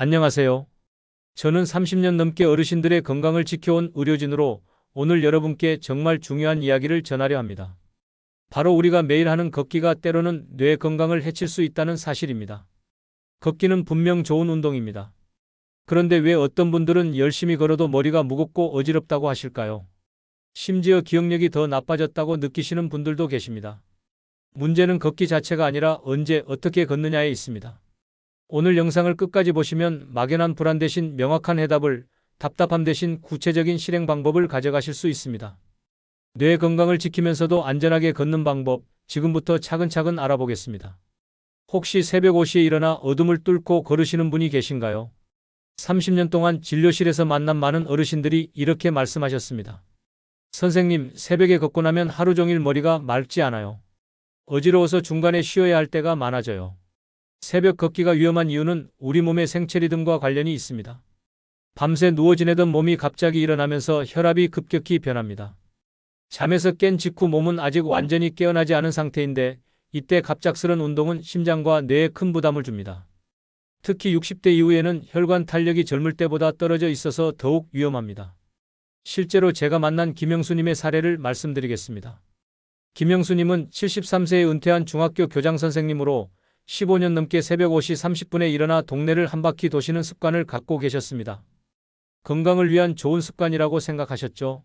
안녕하세요. 저는 30년 넘게 어르신들의 건강을 지켜온 의료진으로 오늘 여러분께 정말 중요한 이야기를 전하려 합니다. 바로 우리가 매일 하는 걷기가 때로는 뇌 건강을 해칠 수 있다는 사실입니다. 걷기는 분명 좋은 운동입니다. 그런데 왜 어떤 분들은 열심히 걸어도 머리가 무겁고 어지럽다고 하실까요? 심지어 기억력이 더 나빠졌다고 느끼시는 분들도 계십니다. 문제는 걷기 자체가 아니라 언제 어떻게 걷느냐에 있습니다. 오늘 영상을 끝까지 보시면 막연한 불안 대신 명확한 해답을, 답답함 대신 구체적인 실행 방법을 가져가실 수 있습니다. 뇌 건강을 지키면서도 안전하게 걷는 방법, 지금부터 차근차근 알아보겠습니다. 혹시 새벽 5시에 일어나 어둠을 뚫고 걸으시는 분이 계신가요? 30년 동안 진료실에서 만난 많은 어르신들이 이렇게 말씀하셨습니다. 선생님, 새벽에 걷고 나면 하루 종일 머리가 맑지 않아요. 어지러워서 중간에 쉬어야 할 때가 많아져요. 새벽 걷기가 위험한 이유는 우리 몸의 생체 리듬과 관련이 있습니다. 밤새 누워 지내던 몸이 갑자기 일어나면서 혈압이 급격히 변합니다. 잠에서 깬 직후 몸은 아직 완전히 깨어나지 않은 상태인데 이때 갑작스런 운동은 심장과 뇌에 큰 부담을 줍니다. 특히 60대 이후에는 혈관 탄력이 젊을 때보다 떨어져 있어서 더욱 위험합니다. 실제로 제가 만난 김영수님의 사례를 말씀드리겠습니다. 김영수님은 73세에 은퇴한 중학교 교장 선생님으로 15년 넘게 새벽 5시 30분에 일어나 동네를 한 바퀴 도시는 습관을 갖고 계셨습니다. 건강을 위한 좋은 습관이라고 생각하셨죠?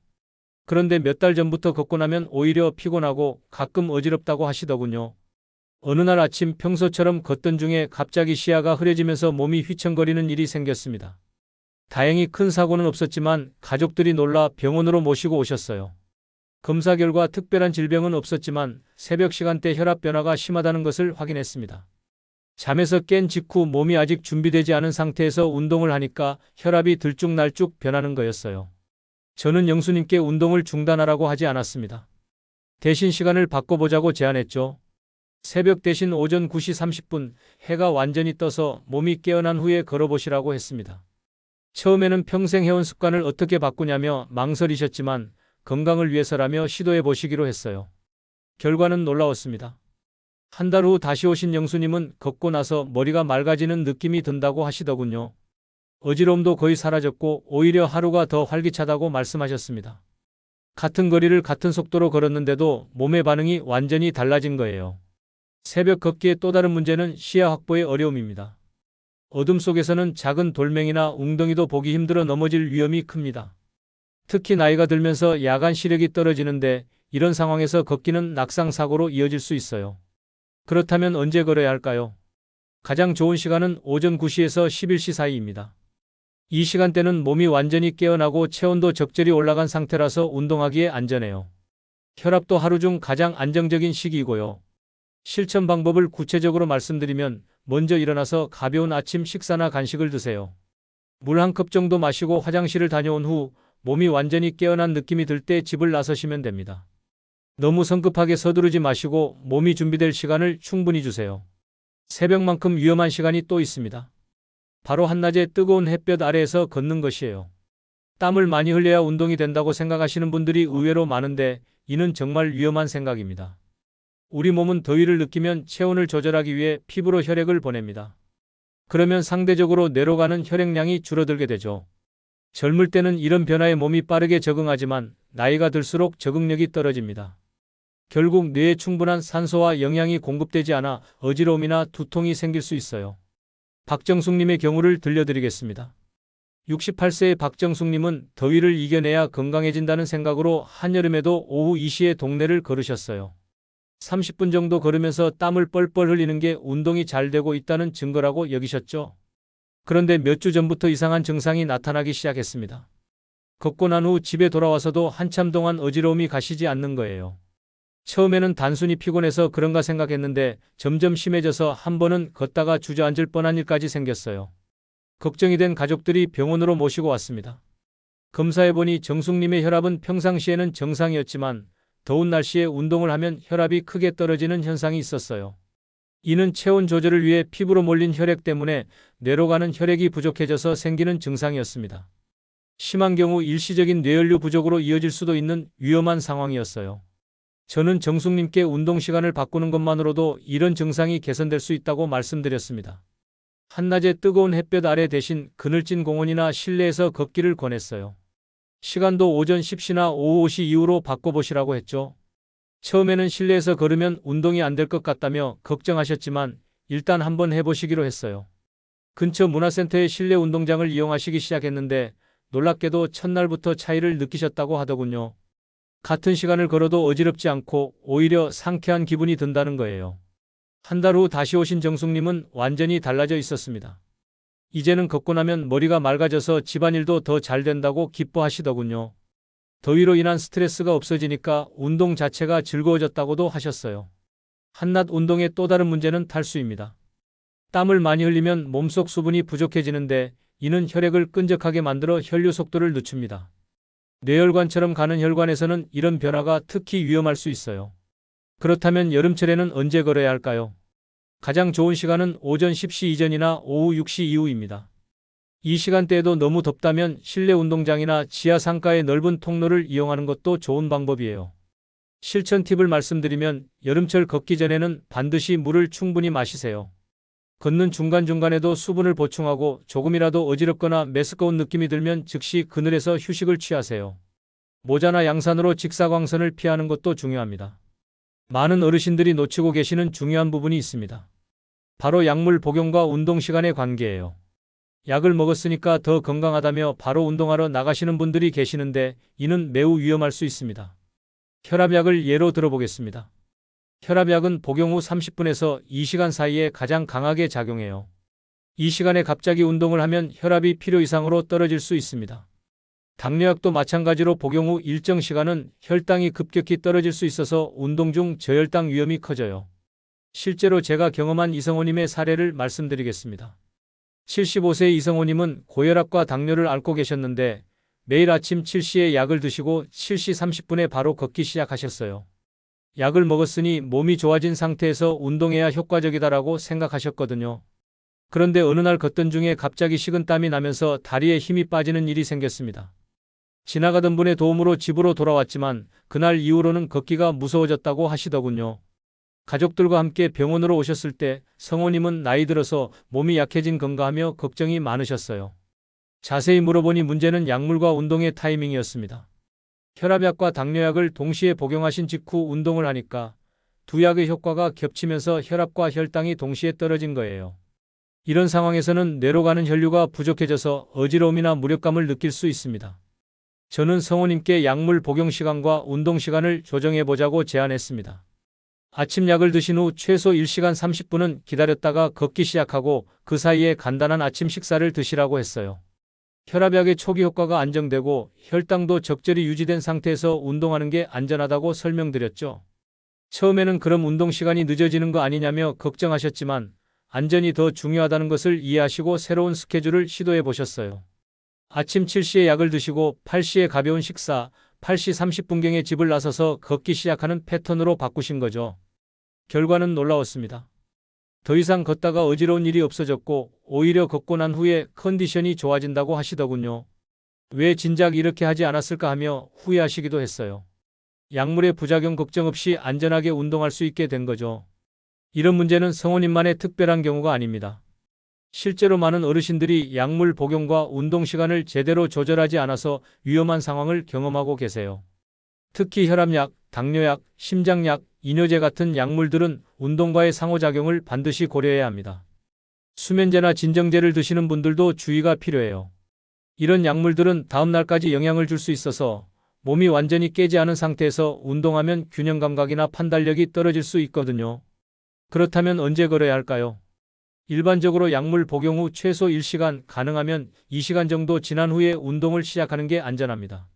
그런데 몇 달 전부터 걷고 나면 오히려 피곤하고 가끔 어지럽다고 하시더군요. 어느 날 아침 평소처럼 걷던 중에 갑자기 시야가 흐려지면서 몸이 휘청거리는 일이 생겼습니다. 다행히 큰 사고는 없었지만 가족들이 놀라 병원으로 모시고 오셨어요. 검사 결과 특별한 질병은 없었지만 새벽 시간대 혈압 변화가 심하다는 것을 확인했습니다. 잠에서 깬 직후 몸이 아직 준비되지 않은 상태에서 운동을 하니까 혈압이 들쭉날쭉 변하는 거였어요. 저는 영수님께 운동을 중단하라고 하지 않았습니다. 대신 시간을 바꿔보자고 제안했죠. 새벽 대신 오전 9시 30분 해가 완전히 떠서 몸이 깨어난 후에 걸어보시라고 했습니다. 처음에는 평생 해온 습관을 어떻게 바꾸냐며 망설이셨지만 건강을 위해서라며 시도해 보시기로 했어요. 결과는 놀라웠습니다. 한 달 후 다시 오신 영수님은 걷고 나서 머리가 맑아지는 느낌이 든다고 하시더군요. 어지러움도 거의 사라졌고 오히려 하루가 더 활기차다고 말씀하셨습니다. 같은 거리를 같은 속도로 걸었는데도 몸의 반응이 완전히 달라진 거예요. 새벽 걷기의 또 다른 문제는 시야 확보의 어려움입니다. 어둠 속에서는 작은 돌멩이나 웅덩이도 보기 힘들어 넘어질 위험이 큽니다. 특히 나이가 들면서 야간 시력이 떨어지는데 이런 상황에서 걷기는 낙상사고로 이어질 수 있어요. 그렇다면 언제 걸어야 할까요? 가장 좋은 시간은 오전 9시에서 11시 사이입니다. 이 시간대는 몸이 완전히 깨어나고 체온도 적절히 올라간 상태라서 운동하기에 안전해요. 혈압도 하루 중 가장 안정적인 시기이고요. 실천 방법을 구체적으로 말씀드리면 먼저 일어나서 가벼운 아침 식사나 간식을 드세요. 물 한 컵 정도 마시고 화장실을 다녀온 후 몸이 완전히 깨어난 느낌이 들 때 집을 나서시면 됩니다. 너무 성급하게 서두르지 마시고 몸이 준비될 시간을 충분히 주세요. 새벽만큼 위험한 시간이 또 있습니다. 바로 한낮에 뜨거운 햇볕 아래에서 걷는 것이에요. 땀을 많이 흘려야 운동이 된다고 생각하시는 분들이 의외로 많은데 이는 정말 위험한 생각입니다. 우리 몸은 더위를 느끼면 체온을 조절하기 위해 피부로 혈액을 보냅니다. 그러면 상대적으로 뇌로 가는 혈액량이 줄어들게 되죠. 젊을 때는 이런 변화에 몸이 빠르게 적응하지만 나이가 들수록 적응력이 떨어집니다. 결국 뇌에 충분한 산소와 영양이 공급되지 않아 어지러움이나 두통이 생길 수 있어요. 박정숙님의 경우를 들려드리겠습니다. 68세의 박정숙님은 더위를 이겨내야 건강해진다는 생각으로 한여름에도 오후 2시에 동네를 걸으셨어요. 30분 정도 걸으면서 땀을 뻘뻘 흘리는 게 운동이 잘 되고 있다는 증거라고 여기셨죠. 그런데 몇 주 전부터 이상한 증상이 나타나기 시작했습니다. 걷고 난 후 집에 돌아와서도 한참 동안 어지러움이 가시지 않는 거예요. 처음에는 단순히 피곤해서 그런가 생각했는데 점점 심해져서 한 번은 걷다가 주저앉을 뻔한 일까지 생겼어요. 걱정이 된 가족들이 병원으로 모시고 왔습니다. 검사해보니 정숙님의 혈압은 평상시에는 정상이었지만 더운 날씨에 운동을 하면 혈압이 크게 떨어지는 현상이 있었어요. 이는 체온 조절을 위해 피부로 몰린 혈액 때문에 뇌로 가는 혈액이 부족해져서 생기는 증상이었습니다. 심한 경우 일시적인 뇌연료 부족으로 이어질 수도 있는 위험한 상황이었어요. 저는 정숙님께 운동 시간을 바꾸는 것만으로도 이런 증상이 개선될 수 있다고 말씀드렸습니다. 한낮의 뜨거운 햇볕 아래 대신 그늘진 공원이나 실내에서 걷기를 권했어요. 시간도 오전 10시나 오후 5시 이후로 바꿔보시라고 했죠. 처음에는 실내에서 걸으면 운동이 안 될 것 같다며 걱정하셨지만 일단 한번 해보시기로 했어요. 근처 문화센터의 실내 운동장을 이용하시기 시작했는데 놀랍게도 첫날부터 차이를 느끼셨다고 하더군요. 같은 시간을 걸어도 어지럽지 않고 오히려 상쾌한 기분이 든다는 거예요. 한 달 후 다시 오신 정숙님은 완전히 달라져 있었습니다. 이제는 걷고 나면 머리가 맑아져서 집안일도 더 잘 된다고 기뻐하시더군요. 더위로 인한 스트레스가 없어지니까 운동 자체가 즐거워졌다고도 하셨어요. 한낮 운동의 또 다른 문제는 탈수입니다. 땀을 많이 흘리면 몸속 수분이 부족해지는데 이는 혈액을 끈적하게 만들어 혈류 속도를 늦춥니다. 뇌혈관처럼 가는 혈관에서는 이런 변화가 특히 위험할 수 있어요. 그렇다면 여름철에는 언제 걸어야 할까요? 가장 좋은 시간은 오전 10시 이전이나 오후 6시 이후입니다. 이 시간대에도 너무 덥다면 실내 운동장이나 지하 상가의 넓은 통로를 이용하는 것도 좋은 방법이에요. 실천 팁을 말씀드리면 여름철 걷기 전에는 반드시 물을 충분히 마시세요. 걷는 중간중간에도 수분을 보충하고 조금이라도 어지럽거나 메스꺼운 느낌이 들면 즉시 그늘에서 휴식을 취하세요. 모자나 양산으로 직사광선을 피하는 것도 중요합니다. 많은 어르신들이 놓치고 계시는 중요한 부분이 있습니다. 바로 약물 복용과 운동 시간의 관계예요. 약을 먹었으니까 더 건강하다며 바로 운동하러 나가시는 분들이 계시는데 이는 매우 위험할 수 있습니다. 혈압약을 예로 들어보겠습니다. 혈압약은 복용 후 30분에서 2시간 사이에 가장 강하게 작용해요. 이 시간에 갑자기 운동을 하면 혈압이 필요 이상으로 떨어질 수 있습니다. 당뇨약도 마찬가지로 복용 후 일정 시간은 혈당이 급격히 떨어질 수 있어서 운동 중 저혈당 위험이 커져요. 실제로 제가 경험한 이성호님의 사례를 말씀드리겠습니다. 75세 이성호님은 고혈압과 당뇨를 앓고 계셨는데 매일 아침 7시에 약을 드시고 7시 30분에 바로 걷기 시작하셨어요. 약을 먹었으니 몸이 좋아진 상태에서 운동해야 효과적이다라고 생각하셨거든요. 그런데 어느 날 걷던 중에 갑자기 식은 땀이 나면서 다리에 힘이 빠지는 일이 생겼습니다. 지나가던 분의 도움으로 집으로 돌아왔지만 그날 이후로는 걷기가 무서워졌다고 하시더군요. 가족들과 함께 병원으로 오셨을 때 성호님은 나이 들어서 몸이 약해진 건가 하며 걱정이 많으셨어요. 자세히 물어보니 문제는 약물과 운동의 타이밍이었습니다. 혈압약과 당뇨약을 동시에 복용하신 직후 운동을 하니까 두 약의 효과가 겹치면서 혈압과 혈당이 동시에 떨어진 거예요. 이런 상황에서는 뇌로 가는 혈류가 부족해져서 어지러움이나 무력감을 느낄 수 있습니다. 저는 성우님께 약물 복용 시간과 운동 시간을 조정해 보자고 제안했습니다. 아침 약을 드신 후 최소 1시간 30분은 기다렸다가 걷기 시작하고 그 사이에 간단한 아침 식사를 드시라고 했어요. 혈압약의 초기 효과가 안정되고 혈당도 적절히 유지된 상태에서 운동하는 게 안전하다고 설명드렸죠. 처음에는 그럼 운동 시간이 늦어지는 거 아니냐며 걱정하셨지만 안전이 더 중요하다는 것을 이해하시고 새로운 스케줄을 시도해 보셨어요. 아침 7시에 약을 드시고 8시에 가벼운 식사, 8시 30분경에 집을 나서서 걷기 시작하는 패턴으로 바꾸신 거죠. 결과는 놀라웠습니다. 더 이상 걷다가 어지러운 일이 없어졌고 오히려 걷고 난 후에 컨디션이 좋아진다고 하시더군요. 왜 진작 이렇게 하지 않았을까 하며 후회하시기도 했어요. 약물의 부작용 걱정 없이 안전하게 운동할 수 있게 된 거죠. 이런 문제는 성우님만의 특별한 경우가 아닙니다. 실제로 많은 어르신들이 약물 복용과 운동 시간을 제대로 조절하지 않아서 위험한 상황을 경험하고 계세요. 특히 혈압약, 당뇨약, 심장약, 이뇨제 같은 약물들은 운동과의 상호작용을 반드시 고려해야 합니다. 수면제나 진정제를 드시는 분들도 주의가 필요해요. 이런 약물들은 다음 날까지 영향을 줄 수 있어서 몸이 완전히 깨지 않은 상태에서 운동하면 균형 감각이나 판단력이 떨어질 수 있거든요. 그렇다면 언제 걸어야 할까요? 일반적으로 약물 복용 후 최소 1시간, 가능하면 2시간 정도 지난 후에 운동을 시작하는 게 안전합니다.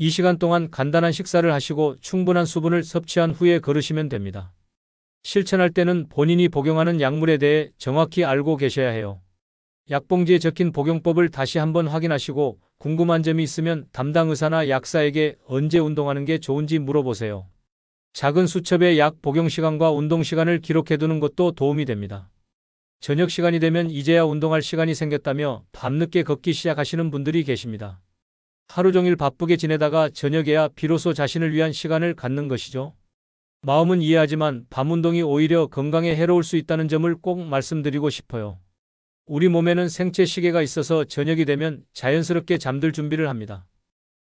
이 시간 동안 간단한 식사를 하시고 충분한 수분을 섭취한 후에 걸으시면 됩니다. 실천할 때는 본인이 복용하는 약물에 대해 정확히 알고 계셔야 해요. 약봉지에 적힌 복용법을 다시 한번 확인하시고 궁금한 점이 있으면 담당 의사나 약사에게 언제 운동하는 게 좋은지 물어보세요. 작은 수첩의 약 복용 시간과 운동 시간을 기록해 두는 것도 도움이 됩니다. 저녁 시간이 되면 이제야 운동할 시간이 생겼다며 밤늦게 걷기 시작하시는 분들이 계십니다. 하루 종일 바쁘게 지내다가 저녁에야 비로소 자신을 위한 시간을 갖는 것이죠. 마음은 이해하지만 밤 운동이 오히려 건강에 해로울 수 있다는 점을 꼭 말씀드리고 싶어요. 우리 몸에는 생체 시계가 있어서 저녁이 되면 자연스럽게 잠들 준비를 합니다.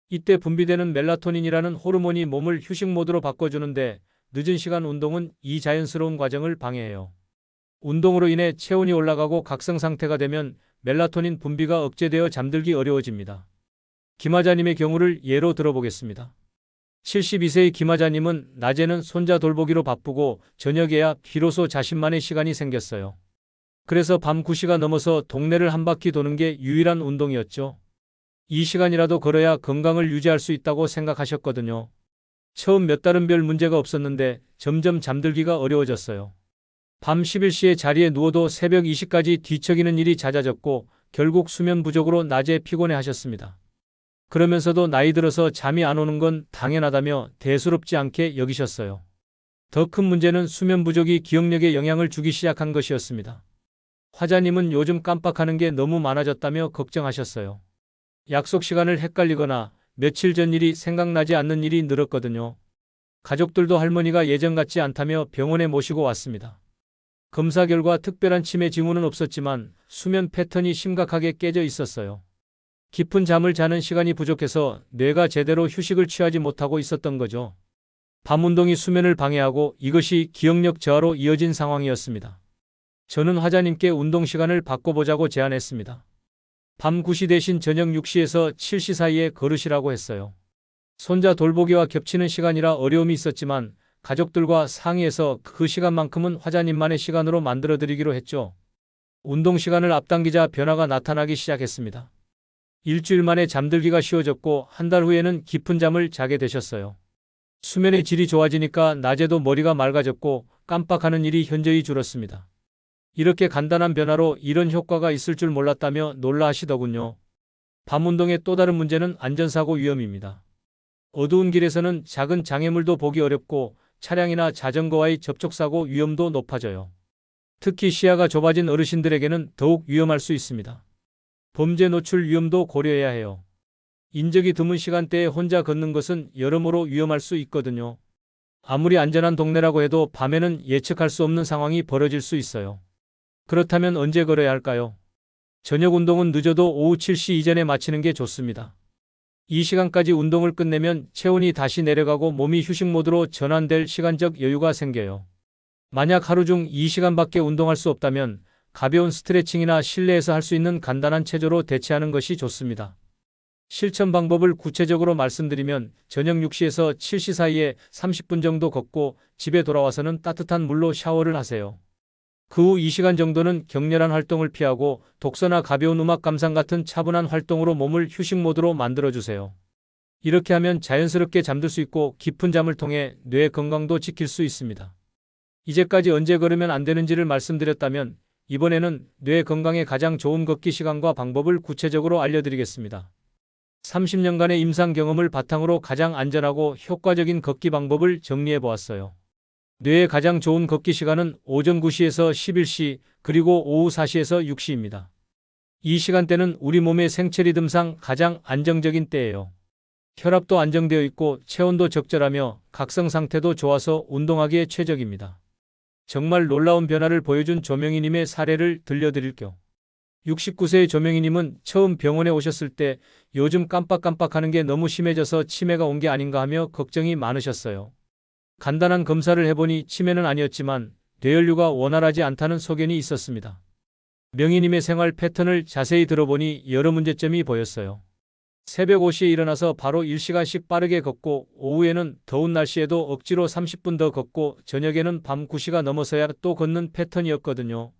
이때 분비되는 멜라토닌이라는 호르몬이 몸을 휴식 모드로 바꿔주는데 늦은 시간 운동은 이 자연스러운 과정을 방해해요. 운동으로 인해 체온이 올라가고 각성 상태가 되면 멜라토닌 분비가 억제되어 잠들기 어려워집니다. 김하자님의 경우를 예로 들어보겠습니다. 72세의 김하자님은 낮에는 손자 돌보기로 바쁘고 저녁에야 비로소 자신만의 시간이 생겼어요. 그래서 밤 9시가 넘어서 동네를 한 바퀴 도는 게 유일한 운동이었죠. 이 시간이라도 걸어야 건강을 유지할 수 있다고 생각하셨거든요. 처음 몇 달은 별 문제가 없었는데 점점 잠들기가 어려워졌어요. 밤 11시에 자리에 누워도 새벽 2시까지 뒤척이는 일이 잦아졌고 결국 수면 부족으로 낮에 피곤해 하셨습니다. 그러면서도 나이 들어서 잠이 안 오는 건 당연하다며 대수롭지 않게 여기셨어요. 더 큰 문제는 수면 부족이 기억력에 영향을 주기 시작한 것이었습니다. 화자님은 요즘 깜빡하는 게 너무 많아졌다며 걱정하셨어요. 약속 시간을 헷갈리거나 며칠 전 일이 생각나지 않는 일이 늘었거든요. 가족들도 할머니가 예전 같지 않다며 병원에 모시고 왔습니다. 검사 결과 특별한 치매 징후는 없었지만 수면 패턴이 심각하게 깨져 있었어요. 깊은 잠을 자는 시간이 부족해서 뇌가 제대로 휴식을 취하지 못하고 있었던 거죠. 밤 운동이 수면을 방해하고 이것이 기억력 저하로 이어진 상황이었습니다. 저는 화자님께 운동 시간을 바꿔보자고 제안했습니다. 밤 9시 대신 저녁 6시에서 7시 사이에 걸으시라고 했어요. 손자 돌보기와 겹치는 시간이라 어려움이 있었지만 가족들과 상의해서 그 시간만큼은 화자님만의 시간으로 만들어 드리기로 했죠. 운동 시간을 앞당기자 변화가 나타나기 시작했습니다. 일주일 만에 잠들기가 쉬워졌고 한 달 후에는 깊은 잠을 자게 되셨어요. 수면의 질이 좋아지니까 낮에도 머리가 맑아졌고 깜빡하는 일이 현저히 줄었습니다. 이렇게 간단한 변화로 이런 효과가 있을 줄 몰랐다며 놀라 하시더군요. 밤 운동의 또 다른 문제는 안전사고 위험입니다. 어두운 길에서는 작은 장애물도 보기 어렵고 차량이나 자전거와의 접촉사고 위험도 높아져요. 특히 시야가 좁아진 어르신들에게는 더욱 위험할 수 있습니다. 범죄 노출 위험도 고려해야 해요. 인적이 드문 시간대에 혼자 걷는 것은 여러모로 위험할 수 있거든요. 아무리 안전한 동네라고 해도 밤에는 예측할 수 없는 상황이 벌어질 수 있어요. 그렇다면 언제 걸어야 할까요? 저녁 운동은 늦어도 오후 7시 이전에 마치는 게 좋습니다. 이 시간까지 운동을 끝내면 체온이 다시 내려가고 몸이 휴식 모드로 전환될 시간적 여유가 생겨요. 만약 하루 중이 시간밖에 운동할 수 없다면 가벼운 스트레칭이나 실내에서 할 수 있는 간단한 체조로 대체하는 것이 좋습니다. 실천 방법을 구체적으로 말씀드리면 저녁 6시에서 7시 사이에 30분 정도 걷고 집에 돌아와서는 따뜻한 물로 샤워를 하세요. 그 후 2시간 정도는 격렬한 활동을 피하고 독서나 가벼운 음악 감상 같은 차분한 활동으로 몸을 휴식 모드로 만들어주세요. 이렇게 하면 자연스럽게 잠들 수 있고 깊은 잠을 통해 뇌 건강도 지킬 수 있습니다. 이제까지 언제 걸으면 안 되는지를 말씀드렸다면 이번에는 뇌 건강에 가장 좋은 걷기 시간과 방법을 구체적으로 알려드리겠습니다. 30년간의 임상 경험을 바탕으로 가장 안전하고 효과적인 걷기 방법을 정리해 보았어요. 뇌에 가장 좋은 걷기 시간은 오전 9시에서 11시 그리고 오후 4시에서 6시입니다. 이 시간대는 우리 몸의 생체 리듬상 가장 안정적인 때예요. 혈압도 안정되어 있고 체온도 적절하며 각성 상태도 좋아서 운동하기에 최적입니다. 정말 놀라운 변화를 보여준 조명희님의 사례를 들려드릴게요. 69세의 조명희님은 처음 병원에 오셨을 때 요즘 깜빡깜빡하는 게 너무 심해져서 치매가 온 게 아닌가 하며 걱정이 많으셨어요. 간단한 검사를 해보니 치매는 아니었지만 뇌혈류가 원활하지 않다는 소견이 있었습니다. 명희님의 생활 패턴을 자세히 들어보니 여러 문제점이 보였어요. 새벽 5시에 일어나서 바로 1시간씩 빠르게 걷고 오후에는 더운 날씨에도 억지로 30분 더 걷고 저녁에는 밤 9시가 넘어서야 또 걷는 패턴이었거든요.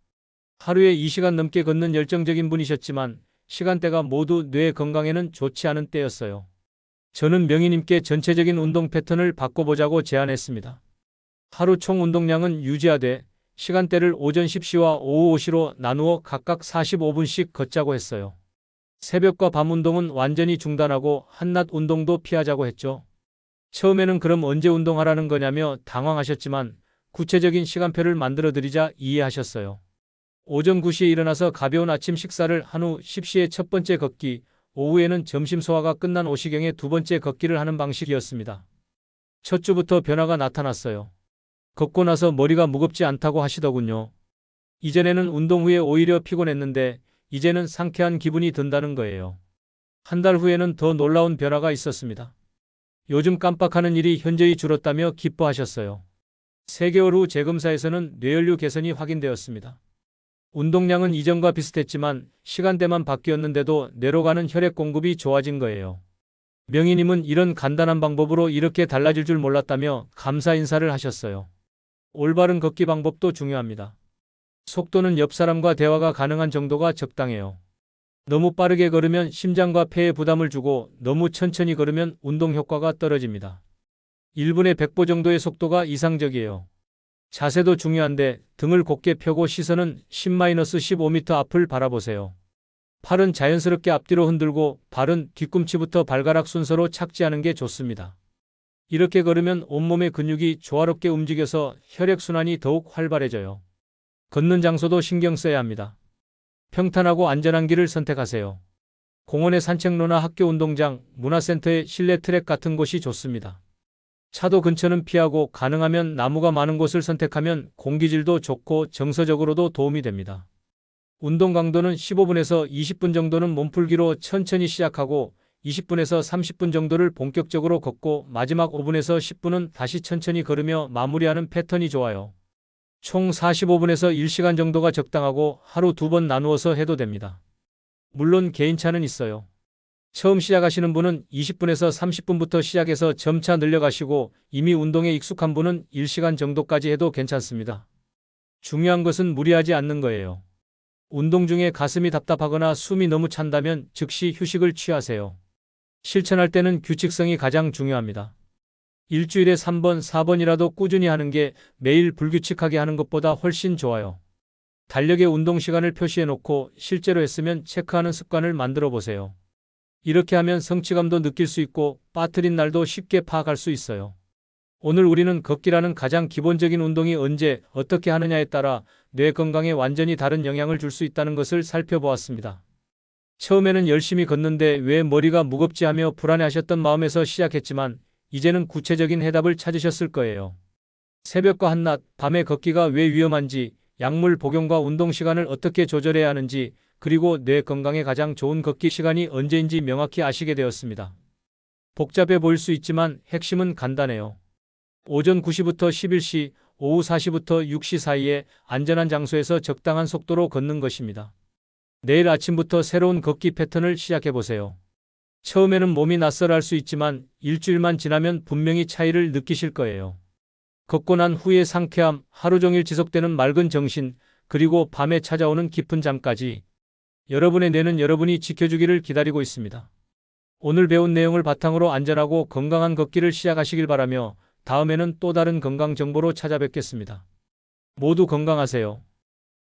하루에 2시간 넘게 걷는 열정적인 분이셨지만 시간대가 모두 뇌 건강에는 좋지 않은 때였어요. 저는 명희님께 전체적인 운동 패턴을 바꿔보자고 제안했습니다. 하루 총 운동량은 유지하되 시간대를 오전 10시와 오후 5시로 나누어 각각 45분씩 걷자고 했어요. 새벽과 밤 운동은 완전히 중단하고 한낮 운동도 피하자고 했죠. 처음에는 그럼 언제 운동하라는 거냐며 당황하셨지만 구체적인 시간표를 만들어 드리자 이해하셨어요. 오전 9시에 일어나서 가벼운 아침 식사를 한 후 10시에 첫 번째 걷기, 오후에는 점심 소화가 끝난 오시경에 두 번째 걷기를 하는 방식이었습니다. 첫 주부터 변화가 나타났어요. 걷고 나서 머리가 무겁지 않다고 하시더군요. 이전에는 운동 후에 오히려 피곤했는데 이제는 상쾌한 기분이 든다는 거예요. 한 달 후에는 더 놀라운 변화가 있었습니다. 요즘 깜빡하는 일이 현저히 줄었다며 기뻐하셨어요. 3개월 후 재검사에서는 뇌연류 개선이 확인되었습니다. 운동량은 이전과 비슷했지만 시간대만 바뀌었는데도 뇌로 가는 혈액 공급이 좋아진 거예요. 명희님은 이런 간단한 방법으로 이렇게 달라질 줄 몰랐다며 감사 인사를 하셨어요. 올바른 걷기 방법도 중요합니다. 속도는 옆 사람과 대화가 가능한 정도가 적당해요. 너무 빠르게 걸으면 심장과 폐에 부담을 주고 너무 천천히 걸으면 운동 효과가 떨어집니다. 1분에 100보 정도의 속도가 이상적이에요. 자세도 중요한데 등을 곧게 펴고 시선은 10-15m 앞을 바라보세요. 팔은 자연스럽게 앞뒤로 흔들고 발은 뒤꿈치부터 발가락 순서로 착지하는 게 좋습니다. 이렇게 걸으면 온몸의 근육이 조화롭게 움직여서 혈액순환이 더욱 활발해져요. 걷는 장소도 신경 써야 합니다. 평탄하고 안전한 길을 선택하세요. 공원의 산책로나 학교 운동장, 문화센터의 실내 트랙 같은 곳이 좋습니다. 차도 근처는 피하고 가능하면 나무가 많은 곳을 선택하면 공기질도 좋고 정서적으로도 도움이 됩니다. 운동 강도는 15분에서 20분 정도는 몸풀기로 천천히 시작하고 20분에서 30분 정도를 본격적으로 걷고 마지막 5분에서 10분은 다시 천천히 걸으며 마무리하는 패턴이 좋아요. 총 45분에서 1시간 정도가 적당하고 하루 두 번 나누어서 해도 됩니다. 물론 개인차는 있어요. 처음 시작하시는 분은 20분에서 30분부터 시작해서 점차 늘려가시고 이미 운동에 익숙한 분은 1시간 정도까지 해도 괜찮습니다. 중요한 것은 무리하지 않는 거예요. 운동 중에 가슴이 답답하거나 숨이 너무 찬다면 즉시 휴식을 취하세요. 실천할 때는 규칙성이 가장 중요합니다. 일주일에 3번, 4번이라도 꾸준히 하는 게 매일 불규칙하게 하는 것보다 훨씬 좋아요. 달력에 운동 시간을 표시해 놓고 실제로 했으면 체크하는 습관을 만들어 보세요. 이렇게 하면 성취감도 느낄 수 있고 빠뜨린 날도 쉽게 파악할 수 있어요. 오늘 우리는 걷기라는 가장 기본적인 운동이 언제 어떻게 하느냐에 따라 뇌 건강에 완전히 다른 영향을 줄 수 있다는 것을 살펴보았습니다. 처음에는 열심히 걷는데 왜 머리가 무겁지 하며 불안해하셨던 마음에서 시작했지만 이제는 구체적인 해답을 찾으셨을 거예요. 새벽과 한낮, 밤에 걷기가 왜 위험한지, 약물 복용과 운동 시간을 어떻게 조절해야 하는지, 그리고 뇌 건강에 가장 좋은 걷기 시간이 언제인지 명확히 아시게 되었습니다. 복잡해 보일 수 있지만 핵심은 간단해요. 오전 9시부터 11시, 오후 4시부터 6시 사이에 안전한 장소에서 적당한 속도로 걷는 것입니다. 내일 아침부터 새로운 걷기 패턴을 시작해 보세요. 처음에는 몸이 낯설할 수 있지만 일주일만 지나면 분명히 차이를 느끼실 거예요. 걷고 난 후의 상쾌함, 하루 종일 지속되는 맑은 정신, 그리고 밤에 찾아오는 깊은 잠까지 여러분의 뇌는 여러분이 지켜주기를 기다리고 있습니다. 오늘 배운 내용을 바탕으로 안전하고 건강한 걷기를 시작하시길 바라며 다음에는 또 다른 건강 정보로 찾아뵙겠습니다. 모두 건강하세요.